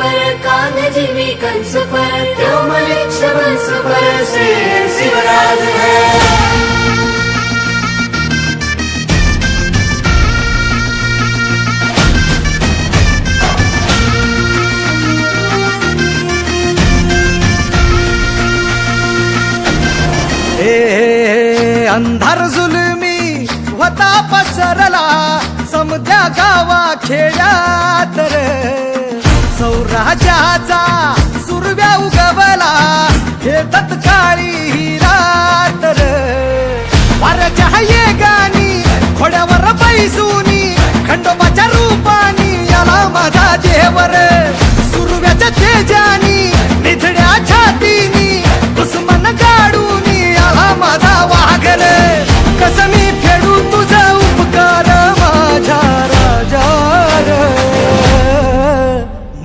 पर कान जीवी कंस पर त्योमलिक्ष वंश पर से शिवराज है सौराजाचा सुरव्या उगवला. हे तत्काळी ही रात रे. वाऱ्याच्या ये गाणी खोड्यावर बैसूनी खंडोबाच्या रूपानी याला माझा देवर सुरव्याच्या तेजानी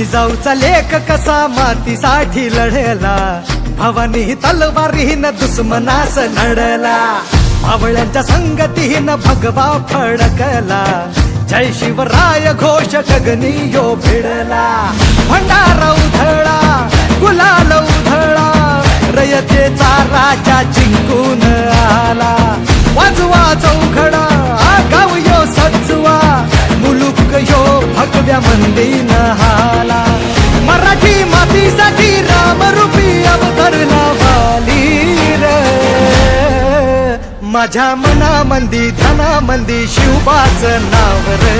जिजाऊचा लेख कसा मातीसाठी लढला? भवानी तलवारीन दुश्मनास लढला आवळ्यांच्या संगतीन भगवा फडकला. जय शिवराय घोष गगनी यो भिडला. भंडारा उधळा गुलाल उधळा. रयतेचा राजा जिंकून आला. वाजवा चौघडा भगव्या मंदी हाला. मराठी मातीसाठी रामरूपी अवतरला वाली रे. माझ्या मनामंदी धनामंदी शिवबाच नाव रे.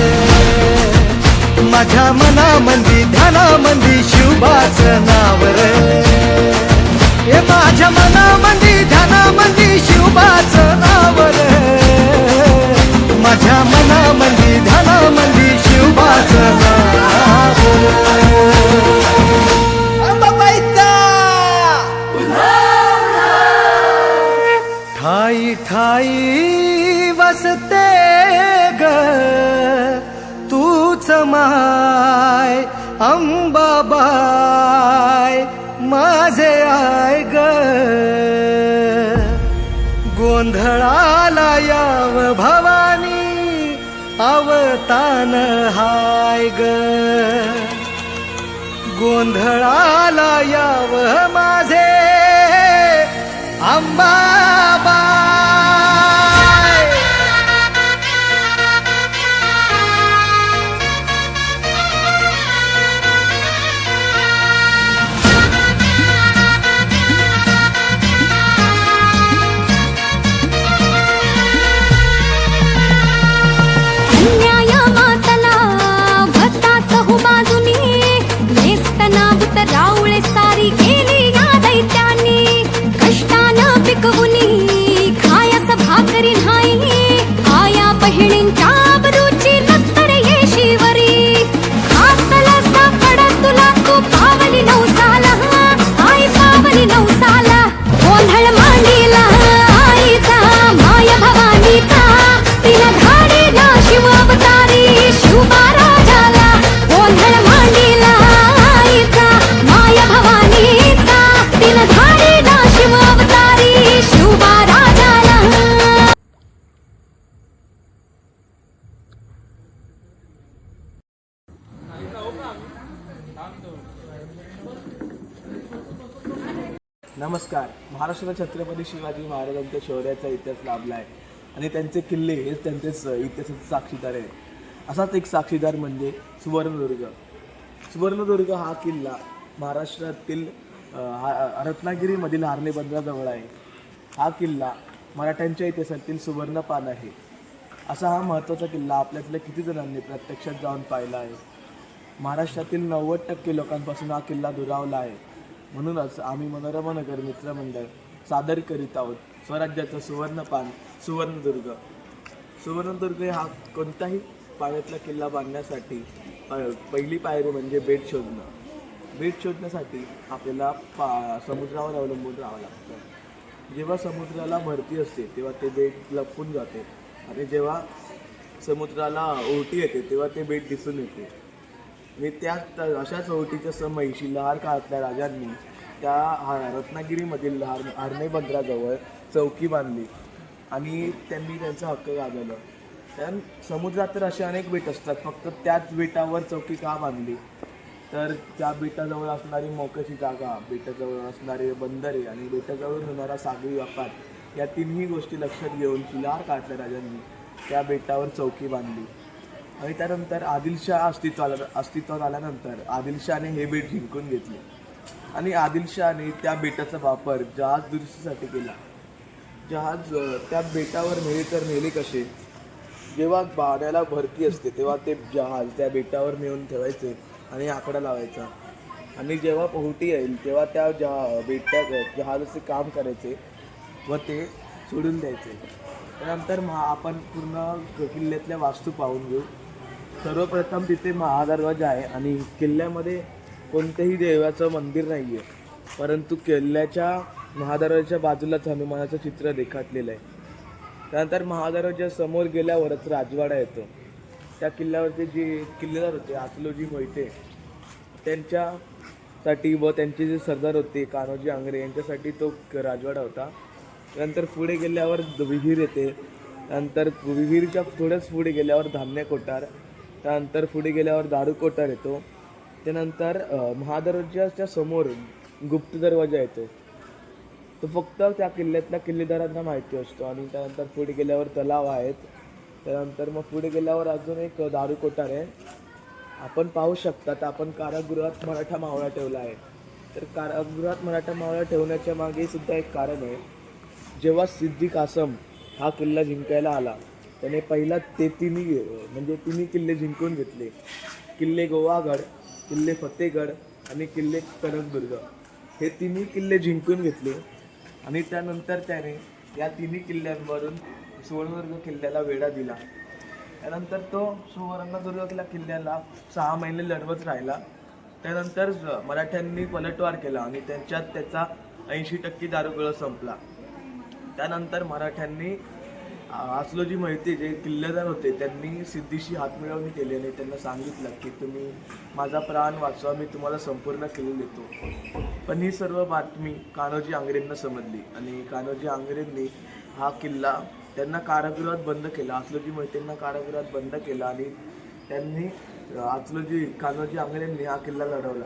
माझ्या मनामंदी धनामंदी शिवबाच नाव रे. हे माझ्या मनामंदी धनामंदी शिवबाच नाव रे. माझ्या मनामंदी धनामंदी ठाई ठाई वसते ग तूच माय अंबाबाय माझे आय ग. गोंधळाला याव भा तान हाय ग. गोंधळाला याव माझे. आंबा महाराष्ट्राला छत्रपती शिवाजी महाराजांच्या शौर्याचा इतिहास लाभला आहे आणि त्यांचे किल्ले हेच त्यांचेच इतिहासाचे साक्षीदार आहे असाच एक साक्षीदार म्हणजे सुवर्णदुर्ग. सुवर्णदुर्ग हा किल्ला महाराष्ट्रातील हा- रत्नागिरीमधील हार्ले बंदराजवळ आहे. हा किल्ला मराठ्यांच्या इतिहासातील सुवर्णपान आहे. असा हा महत्त्वाचा किल्ला आपल्यातल्या किती जणांनी प्रत्यक्षात जाऊन पाहिला आहे? महाराष्ट्रातील नव्वद टक्के लोकांपासून हा किल्ला दुरावला आहे. म्हणूनच आम्ही मनोरमनगर मित्रमंडळ सादर करीत आहोत. स्वराज्याचं सुवर्णपान सुवर्णदुर्ग. सुवर्णदुर्ग हा कोणताही पाण्यातला किल्ला बांधण्यासाठी पहिली पायरी म्हणजे बेट शोधणं. बेट शोधण्यासाठी आपल्याला पा समुद्रावर अवलंबून राहावं लागतं. जेव्हा समुद्राला भरती असते तेव्हा ते बेट लपून जाते. आणि जेव्हा समुद्राला ओटी येते तेव्हा ते बेट दिसून येते. आणि त्या अशा ओहोटीच्या समय लहार काळातल्या राजांनी त्या हा रत्नागिरीमधील लहार हार्ने बंदराजवळ चौकी बांधली. आणि त्यांनी त्यांचा हक्क गाजवलं. कारण समुद्रात तर असे अनेक बेट असतात. फक्त त्याच बेटावर चौकी का बांधली? तर त्या बेटाजवळ असणारी मोकशी जागा बेटाजवळ असणारे बंदरे आणि बेटाजवळ होणारा सागरी व्यापार या तिन्ही गोष्टी लक्षात घेऊन शिलार काढल्या राजांनी त्या बेटावर चौकी बांधली. आणि त्यानंतर आदिलशाह अस्तित्वाला अस्तित्वात आल्यानंतर आदिलशहाने हे बेट जिंकून घेतले. आणि आदिलशहाने त्या बेटाचा वापर जहाज दुरुस्तीसाठी केला. जहाज त्या बेटावर नेले तर नेले कसे? जेव्हा पाण्याला भरती असते तेव्हा ते जहाज त्या बेटावर नेऊन ठेवायचे आणि आकडा लावायचा. आणि जेव्हा पोहटी येईल तेव्हा त्या जहा बेटा जहाजाचे काम करायचे व ते सोडून द्यायचे. त्यानंतर महा आपण पूर्ण किल्ल्यातल्या वास्तू पाहून घेऊ. सर्वप्रथम तिथे महादरवाजा आहे आणि किल्ल्यामध्ये कोणतेही देवाचं मंदिर नाही आहे परंतु किल्ल्याच्या महादरवाजाच्या बाजूलाच हनुमानाचं चित्र रेखाटलेलं आहे. त्यानंतर महादरवाजा समोर गेल्यावरच राजवाडा येतो. त्या किल्ल्यावरचे जे किल्लेदार होते आतलोजी मोहिते त्यांच्यासाठी व त्यांचे जे सरदार होते कान्होजी आंग्रे यांच्यासाठी तो राजवाडा होता. त्यानंतर पुढे गेल्यावर विहीर येते. त्यानंतर विहीरच्या थोड्याच पुढे गेल्यावर धान्य कोठार त्यानंतर पुढे गेल्यावर दारू कोठार येतो. त्यानंतर अ, महादरवाजाच्या समोर गुप्त दरवाजा येतो. तो फक्त त्या किल्ल्यातल्या किल्लेदारांना माहिती असतो आणि त्यानंतर पुढे गेल्यावर तलाव आहेत. त्यानंतर मग पुढे गेल्यावर अजून एक दारू कोठार आहे. आपण पाहू शकता तर आपण कारागृहात मराठा मावळा ठेवला आहे. तर कारागृहात मराठा मावळा ठेवण्याच्या मागे सुद्धा एक कारण आहे. जेव्हा सिद्दी आसम हा किल्ला जिंकायला आला त्याने पहिला ते तिन्ही म्हणजे तिन्ही किल्ले जिंकून घेतले. किल्ले गोवागड किल्ले फतेगड आणि किल्ले कनकदुर्ग हे तिन्ही किल्ले जिंकून घेतले. आणि त्यानंतर त्याने या तिन्ही किल्ल्यांवरून सुवर्णदुर्ग किल्ल्याला वेढा दिला. त्यानंतर तो सुवर्णदुर्ग किल्ल्याला सहा महिने लढवत राहिला. त्यानंतर मराठ्यांनी पलटवार केला आणि त्यांच्यात त्याचा ऐंशी टक्के दारुगोळा संपला. त्यानंतर मराठ्यांनी आ, आसलोजी माहिती जे किल्लेदार होते त्यांनी सिद्धीशी हातमिळवणी केली आणि त्यांना सांगितलं की तुम्ही माझा प्राण वाचवा मी तुम्हाला संपूर्ण किल्ले देतो. पण ही सर्व बातमी कान्होजी आंग्रेंना समजली आणि कान्होजी आंग्रेंनी हा किल्ला त्यांना कारागृहात बंद केला. आसलोजी मोहितेंना कारागृहात बंद केला आणि त्यांनी अ, आसलोजी कान्होजी आंग्रेंनी हा किल्ला लढवला.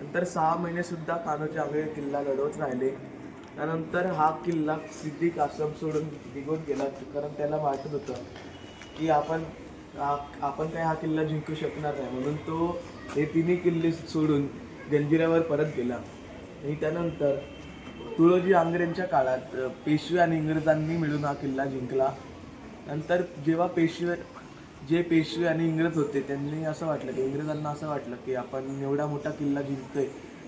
नंतर सहा महिनेसुद्धा कान्होजी आंग्रे किल्ला लढवत राहिले. त्यानंतर हा किल्ला सिद्दीक आश्रम सोडून निघून गेला कारण त्याला वाटत होतं की आपण आपण काय हा किल्ला जिंकू शकणार नाही. म्हणून तो हे तिन्ही किल्ले सोडून जंजिऱ्यावर परत गेला. आणि त्यानंतर तुळोजी आंग्रेंच्या काळात पेशवे आणि इंग्रजांनी मिळून हा किल्ला जिंकला. नंतर जेव्हा पेशवे जे पेशवे आणि इंग्रज होते त्यांनी असं वाटलं की इंग्रजांना असं वाटलं की आपण एवढा मोठा किल्ला जिंकतोय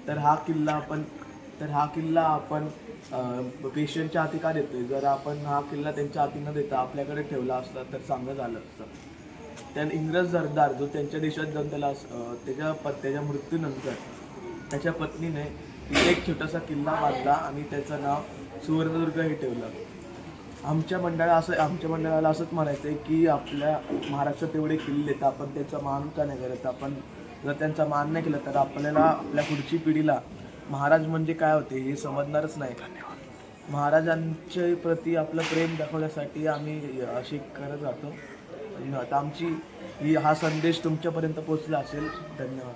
तर हा किल्ला आपण तर हा किल्ला आपण पेशंटच्या हाती का देतोय? जर आपण हा किल्ला त्यांच्या हाती न देता आपल्याकडे ठेवला असता तर चांगलं झालं असतं. त्या इंग्रज सरदार जो त्यांच्या देशात जनतेला त्याच्या प त्याच्या मृत्यूनंतर त्याच्या पत्नीने तिथे एक छोटासा किल्ला बांधला आणि त्याचं नाव सुवर्णदुर्ग हे ठेवलं. आमच्या मंडळा असं आमच्या मंडळाला असंच म्हणायचं आहे की आपल्या महाराष्ट्रात एवढे किल्ले आहेत आपण त्याचा मान का नाही करत? आपण जर त्यांचा मान नाही केला तर आपल्याला आपल्या पुढची पिढीला महाराज म्हणजे काय होते हे समजणारच नाही. महाराजांच्या प्रती आपलं प्रेम दाखवण्यासाठी आम्ही अशी करत राहतो. धन्यवाद आता आमची ही हा संदेश तुमच्यापर्यंत पोचला असेल. धन्यवाद.